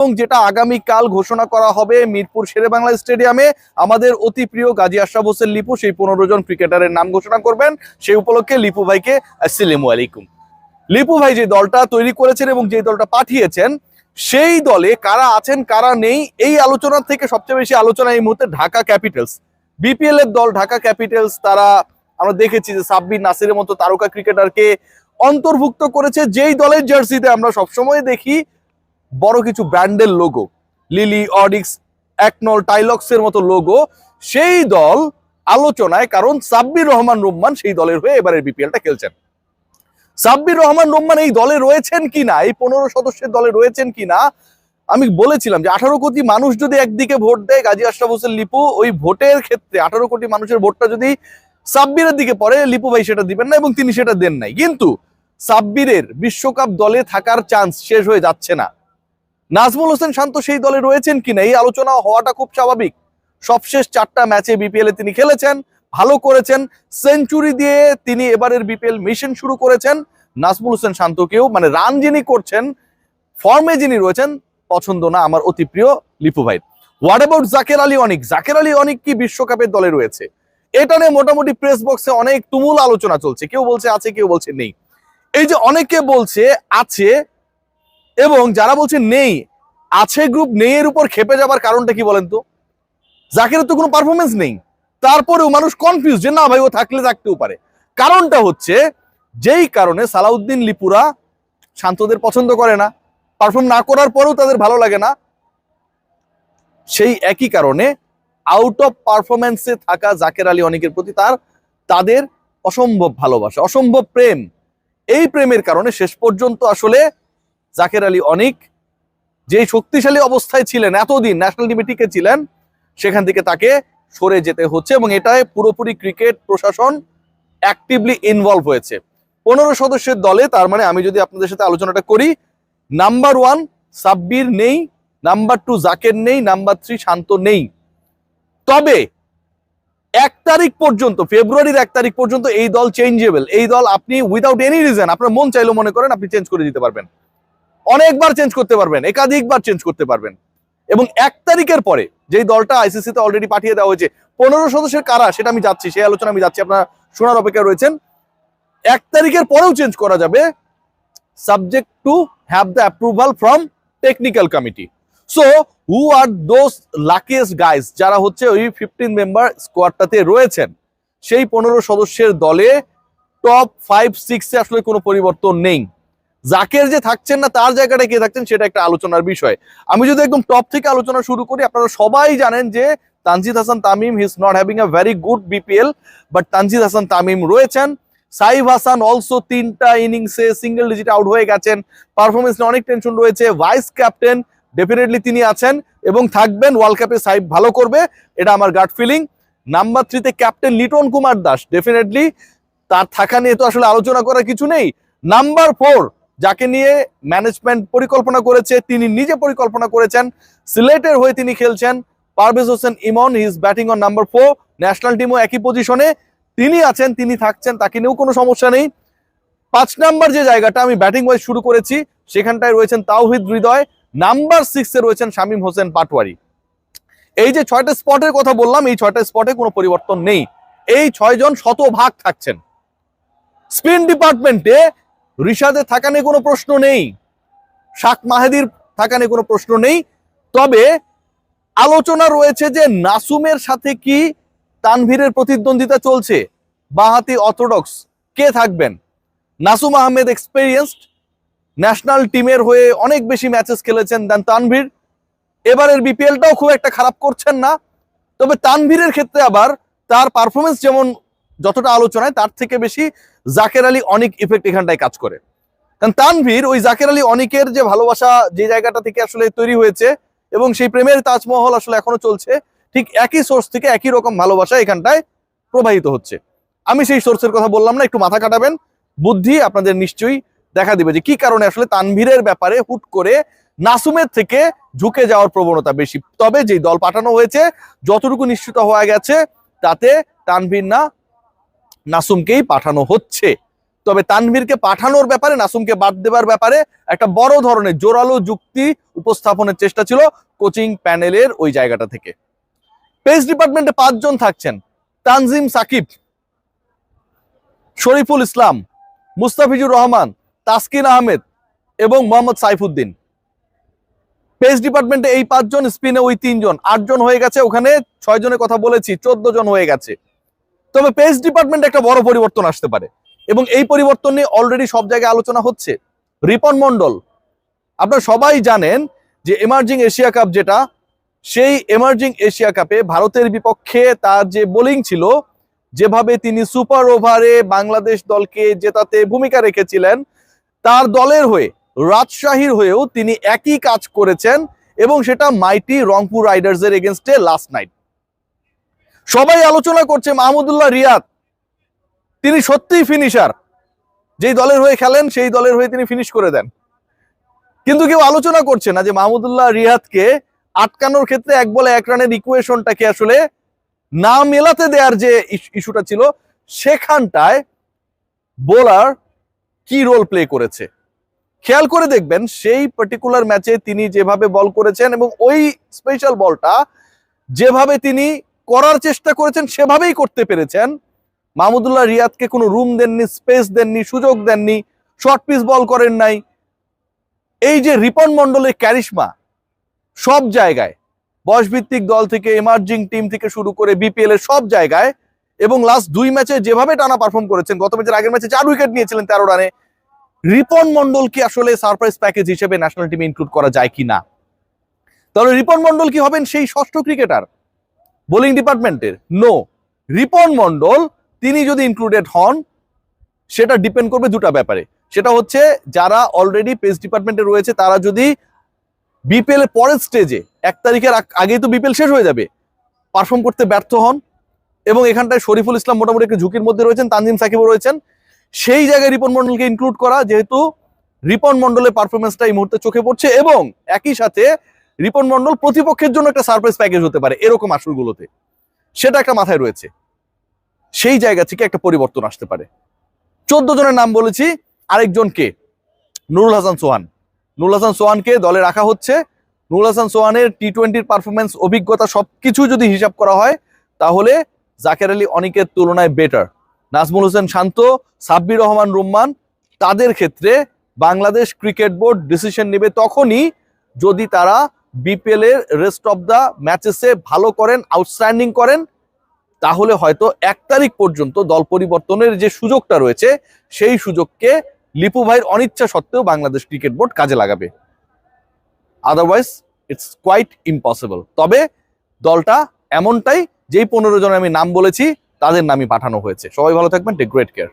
এবং যেটা আগামী কাল ঘোষণা করা হবে মিরপুর শেরেবাংলা স্টেডিয়ামে, আমাদের অতি প্রিয় গাজী আশরাফ হোসেন লিপু, সেই পনেরো জন ক্রিকেটারের নাম ঘোষণা করবেন। সেই উপলক্ষে লিপু ভাইকে আসসালামু আলাইকুম। লিপু ভাই যে দলটা তৈরি করেছেন এবং যে দলটা পাঠিয়েছেন, সেই দলে কারা আছেন, কারা নেই, এই আলোচনা থেকে সবচেয়ে বেশি আলোচনা এই মুহূর্তে ঢাকা ক্যাপিটালস। বিপিএল এর দল ঢাকা ক্যাপিটালস, তারা আমরা দেখেছি যে সাব্বির নাসিরের মতো তারকা ক্রিকেটারকে অন্তর্ভুক্ত করেছে। যেই দলের জার্সিতে আমরা সবসময় দেখি বড় কিছু ব্র্যান্ডের লোগো লিলি অডিক্স একনল টাইলক্স এর মতো লোগো সেই দল আলোচনায় কারণ সাব্বির রহমান রহমান সেই দলের হয়ে এবারের বিপিএলটা খেলছেন। সাব্বির রহমান রহমান এই দলে রয়েছেন কিনা এই পনেরো সদস্যের দলে রয়েছেন কিনা আমি বলেছিলাম যে আঠারো কোটি মানুষ যদি একদিকে ভোট দেয়, গাজী আশরাফ হোসেন, লিপু, ওই ভোটের ক্ষেত্রে আঠারো কোটি মানুষের ভোটটা যদি সাব্বিরের দিকে পড়ে, লিপু ভাই সেটা দিবেন না এবং তিনি সেটা দেন নাই। কিন্তু সাব্বিরের বিশ্বকাপ দলে থাকার চান্স শেষ হয়ে যাচ্ছে না। নাজমুল হোসেন শান্ত সেই দলে রয়েছেন কিনা? এই আলোচনা হওয়াটা খুব স্বাভাবিক। সবশেষ চারটা ম্যাচে বিপিএল এ তিনি খেলেছেন, ভালো করেছেন, সেঞ্চুরি দিয়ে তিনি এবারের বিপিএল মিশন শুরু করেছেন। নাজমুল হোসেন শান্তকেও মানে রান যিনি করছেন, ফর্মে যিনি রয়েছেন, পছন্দ না আমার অতি প্রিয় লিপু ভাই। What about Jaker Ali Anik? Zaker Ali Anik কি বিশ্বকাপের দলে রয়েছে? এটা নিয়ে মোটামুটি প্রেস বক্সে অনেক তুমুল আলোচনা চলছে। কেউ বলছে আছে, কেউ বলছে নেই। এই যে অনেকে বলছে, আছে এবং যারা বলছে নেই, আছে গ্রুপ নেই এর উপর খেপে যাবার কারণটা কি বলেন তো? জাকের তো কোনো পারফরমেন্স নেই। তারপরেও মানুষ কনফিউজ যে না ভাই, ও থাকলে থাকতেও পারে। কারণটা হচ্ছে, যেই কারণে সালাউদ্দিন লিপুরা শান্তদের পছন্দ করে না পারফর্ম না করার পরেও তাদের ভালো লাগে না, সেই একই কারণে আউট অফ পারফরমেন্সে থাকা জাকের আলী অনেকের প্রতি তার, তাদের অসম্ভব ভালোবাসা, অসম্ভব প্রেম। এই প্রেমের কারণে শেষ পর্যন্ত আসলে জাকের আলী অনিক, যেই শক্তিশালী অবস্থায় ছিলেন, এতদিন ন্যাশনাল টিমে টিকে ছিলেন, সেখান থেকে তাকে সরে যেতে হচ্ছে এবং এটায় পুরোপুরি ক্রিকেট প্রশাসন অ্যাক্টিভলি ইনভলভ হয়েছে। পনেরো সদস্যের দলে, তার মানে আমি যদি আপনাদের সাথে আলোচনাটা করি নাম্বার ওয়ান সাব্বির নেই নাম্বার টু জাকের নেই নাম্বার থ্রি শান্ত নেই। তবে এক তারিখ পর্যন্ত, ফেব্রুয়ারির এক তারিখ পর্যন্ত এই দল চেঞ্জেবল এই দল আপনি উইদাউট এনি রিজন আপনার মন চাইলেও মনে করেন, আপনি চেঞ্জ করে দিতে পারবেন। অনেকবার চেঞ্জ করতে পারবেন, একাধিকবার চেঞ্জ করতে পারবেন। এবং এক তারিখের পরে যেই দলটা আইসিসি তে অলরেডি পাঠিয়ে দেওয়া হয়েছে, পনেরো সদস্যের কারা, সেটা আমি যাচ্ছি, সেই আলোচনা আমি যাচ্ছি, আপনারা শোনার অপেক্ষা রয়েছেন। এক তারিখের পরেও চেঞ্জ করা যাবে subject to have the approval from technical committee so who are those luckiest guys যারা হচ্ছে ওই ফিফটিন মেম্বার স্কোয়াডটাতে রয়েছেন। সেই পনেরো সদস্যের দলে টপ ফাইভ সিক্সে আসলে কোনো পরিবর্তন নেই। জাকের যে থাকছেন না, তার জায়গাটা কে থাকছেন, সেটা একটা আলোচনার বিষয়। আমি যদি একদম টপ থেকে আলোচনা শুরু করি, আপনারা সবাই জানেন যে Tanzid Hasan Tamim his not having a very good BPL but Tanzid Hasan Tamim রয়েছেন। সাইফ হাসান অলসো তিনটা ইনিংসে সিঙ্গেল ডিজিট আউট হয়ে গেছেন। পারফরমেন্স অনেক টেনশন রয়েছে। ভাইস ক্যাপ্টেন ডেফিনেটলি তিনি আছেন এবং থাকবেন। ওয়ার্ল্ড কাপে সাইফ ভালো করবে, এটা আমার গার্ড ফিলিং নাম্বার থ্রিতে ক্যাপ্টেন লিটন কুমার দাস ডেফিনেটলি তার থাকা নিয়ে তো আসলে আলোচনা করার কিছু নেই। নাম্বার ফোর যাকে নিয়ে ম্যানেজমেন্ট পরিকল্পনা করেছে, তিনি নিজে পরিকল্পনা করেছেন। সিলেটের হয়ে তিনি খেলছেন। Parvez Hossain Emon is batting on number four national টিমও একই পজিশনে তিনি আছেন, তিনি থাকছেন, তাকে নিয়েও কোনো সমস্যা নেই। পাঁচ নাম্বার যে জায়গাটা আমি ব্যাটিং ওয়াইজ শুরু করেছি, সেখানটায় রয়েছেন তাওহিদ হৃদয়। নাম্বার সিক্সে রয়েছেন শামীম হোসেন পাটওয়ারি এই যে ছয়টা স্পটের কথা বললাম, এই ছয়টা স্পটে কোনো পরিবর্তন নেই। এই ছয়জন শতভাগ থাকছেন। স্পিন ডিপার্টমেন্টে রিশাদের থাকা নিয়ে কোনো প্রশ্ন নেই। শাক মাহেদির থাকা নিয়ে কোনো প্রশ্ন নেই। তবে আলোচনা রয়েছে যে নাসুমের সাথে কি তানভীরের প্রতিদ্বন্দ্বিতা চলছে। বাহাতি অর্থোডক্স কে থাকবেন? নাসুম আহমেদ এক্সপেরিয়েন্সড ন্যাশনাল টিমের হয়ে অনেক বেশি ম্যাচেস খেলেছেন দেন তানভীর। এবারের বিপিএলটাও খুব একটা খারাপ করছেন না। তবে তানভীরের ক্ষেত্রে আবার তার পারফরমেন্স যেমন যতটা আলোচনায়, তার থেকে বেশি জাকের আলী অনেক ইফেক্ট এখানটায় কাজ করে। কারণ তানভীর ওই জাকের আলী অনেকের যে ভালোবাসা যে জায়গাটা থেকে আসলে তৈরি হয়েছে এবং সেই প্রেমের তাজমহল আসলে এখনও চলছে, ঠিক একই সোর্স থেকে একই রকম ভালোবাসা এখানটায় প্রবাহিত হচ্ছে। আমি সেই সোর্সের কথা বললাম না, একটু মাথা কাটাবেন বুদ্ধি আপনাদের নিশ্চয়ই দেখা দিবে যে কি কারণে আসলে তানভীরের ব্যাপারে হুট করে নাসুমের থেকে ঝুঁকে যাওয়ার প্রবণতা বেশি। তবে যেই দল পাঠানো হয়েছে, যতটুকু নিশ্চিত হওয়া গেছে, তাতে তানভীর না নাসুমকেই পাঠানো হচ্ছে। তবে তানভীরকে পাঠানোর ব্যাপারে, নাসুমকে বাদ দেবার ব্যাপারে একটা বড় ধরনের জোরালো যুক্তি উপস্থাপনের চেষ্টা ছিল কোচিং প্যানেলের ওই জায়গাটা থেকে। পেস ডিপার্টমেন্টে পাঁচজন থাকছেন, তানজিম সাকিব, শরীফুল ইসলাম, মুস্তাফিজুর রহমান, তাসকিন আহমেদ এবং মোহাম্মদ সাইফুদ্দিন। পেস ডিপার্টমেন্টে এই পাঁচজন, স্পিনে ওই তিনজন, আটজন হয়ে গেছে। ওখানে ছয় জনের কথা বলেছি চোদ্দ জন হয়ে গেছে। তবে পেস ডিপার্টমেন্টে একটা বড় পরিবর্তন আসতে পারে। এবং এই পরিবর্তন নিয়ে অলরেডি সব জায়গায় আলোচনা হচ্ছে। রিপন মন্ডল আপনারা সবাই জানেন যে এমার্জিং এশিয়া কাপ যেটা, সেই এমার্জিং এশিয়া কাপে ভারতের বিপক্ষে তার যে বোলিং ছিল, যেভাবে তিনি সুপার ওভারে বাংলাদেশ দলকে জেতাতে ভূমিকা রেখেছিলেন, তার দলের হয়ে, রাজশাহীর হয়েও তিনি একই কাজ করেছেন এবং সেটা মাইটি রংপুর রাইডার্স এর এগেনস্টে লাস্ট নাইট সবাই আলোচনা করছে মাহমুদুল্লাহ রিয়াদ। তিনি সত্যিই ফিনিশার যেই দলের হয়ে খেলেন, সেই দলের হয়ে তিনি ফিনিশ করে দেন। কিন্তু কেউ আলোচনা করছে না যে মাহমুদুল্লাহ রিয়াদকে আটকানোর ক্ষেত্রে এক বলে এক রানের ইকুয়েশনটাকে আসলে না মেলাতে দেওয়ার যে ইস- ইস্যুটা ছিল, সেখানটায় বোলার কি রোল প্লে করেছে? খেয়াল করে দেখবেন, সেই পার্টিকুলার ম্যাচে তিনি যেভাবে বল করেছেন এবং ওই স্পেশাল বলটা যেভাবে তিনি করার চেষ্টা করেছেন, সেভাবেই করতে পেরেছেন। মাহমুদুল্লাহ রিয়াদকে কোনো রুম দেননি স্পেস দেননি, সুযোগ দেননি শর্ট পিস বল করেন নাই। এই যে রিপন মন্ডলের ক্যারিশমা সব জায়গায়, বয়সভিত্তিক দল থেকে এমার্জিং টিম থেকে শুরু করে বিপিএল এর সব জায়গায় এবং লাস্ট দুই ম্যাচে যেভাবে টানা পারফর্ম করেছেন, গত ম্যাচের আগের ম্যাচে চার উইকেট নিয়েছিলেন তেরো রানে রিপন মন্ডল কি আসলে সারপ্রাইজ প্যাকেজ হিসেবে ন্যাশনাল টিমে ইনক্লুড করা যায় কি না তাহলে রিপন মন্ডল কি হবেন সেই ষষ্ঠ cricketer bowling department? No Ripon Mondal তিনি যদি ইনক্লুডেড হন, সেটা ডিপেন্ড করবে দুটা ব্যাপারে। সেটা হচ্ছে, যারা অলরেডি পেস ডিপার্টমেন্টে রয়েছে, তারা যদি বিপিএল পরের স্টেজে এক তারিখের আগেই তো বিপিএল শেষ হয়ে যাবে পারফর্ম করতে ব্যর্থ হন, এবং এখানটায় শরীফুল ইসলাম মোটামুটি একটা ঝুঁকির মধ্যে রয়েছেন, তানজিম সাকিবও রয়েছেন, সেই জায়গায় রিপন মন্ডলকে ইনক্লুড করা, যেহেতু রিপন মন্ডলের পারফরমেন্সটা এই মুহূর্তে চোখে পড়ছে, এবং একই সাথে রিপন মন্ডল প্রতিপক্ষের জন্য একটা সারপ্রাইজ প্যাকেজ হতে পারে, এরকম আসরগুলোতে সেটা একটা মাথায় রয়েছে। সেই জায়গা থেকে একটা পরিবর্তন আসতে পারে। চোদ্দ জনের নাম বলেছি, আরেকজন কে? নুরুল হাসান সোহান। নুরুল হাসান সোহানকে দলে রাখা হচ্ছে। নুরুল হাসান সোহানের টি টোয়েন্টির পারফরমেন্স অভিজ্ঞতা সবকিছু যদি হিসাব করা হয়, তাহলে জাকের আলী অনিকের তুলনায় বেটার নাজমুল হোসেন শান্ত, সাব্বির রহমান রুম্মান, তাদের ক্ষেত্রে বাংলাদেশ ক্রিকেট বোর্ড ডিসিশন নেবে তখনই যদি তারা বিপিএল এর রেস্ট অফ দ্য ম্যাচেসে ভালো করেন আউটস্ট্যান্ডিং করেন, তাহলে হয়তো এক তারিখ পর্যন্ত দল পরিবর্তনের যে সুযোগটা রয়েছে, সেই সুযোগকে লিপু ভাইয়ের অনিচ্ছা সত্ত্বেও বাংলাদেশ ক্রিকেট বোর্ড কাজে লাগাবে। আদারওয়াইজ ইটস কোয়াইট ইম্পসিবল তবে দলটা এমনটাই, যেই পনেরো জন আমি নাম বলেছি, তাদের নামই পাঠানো হয়েছে। সবাই ভালো থাকবেন টেক গ্রেট কেয়ার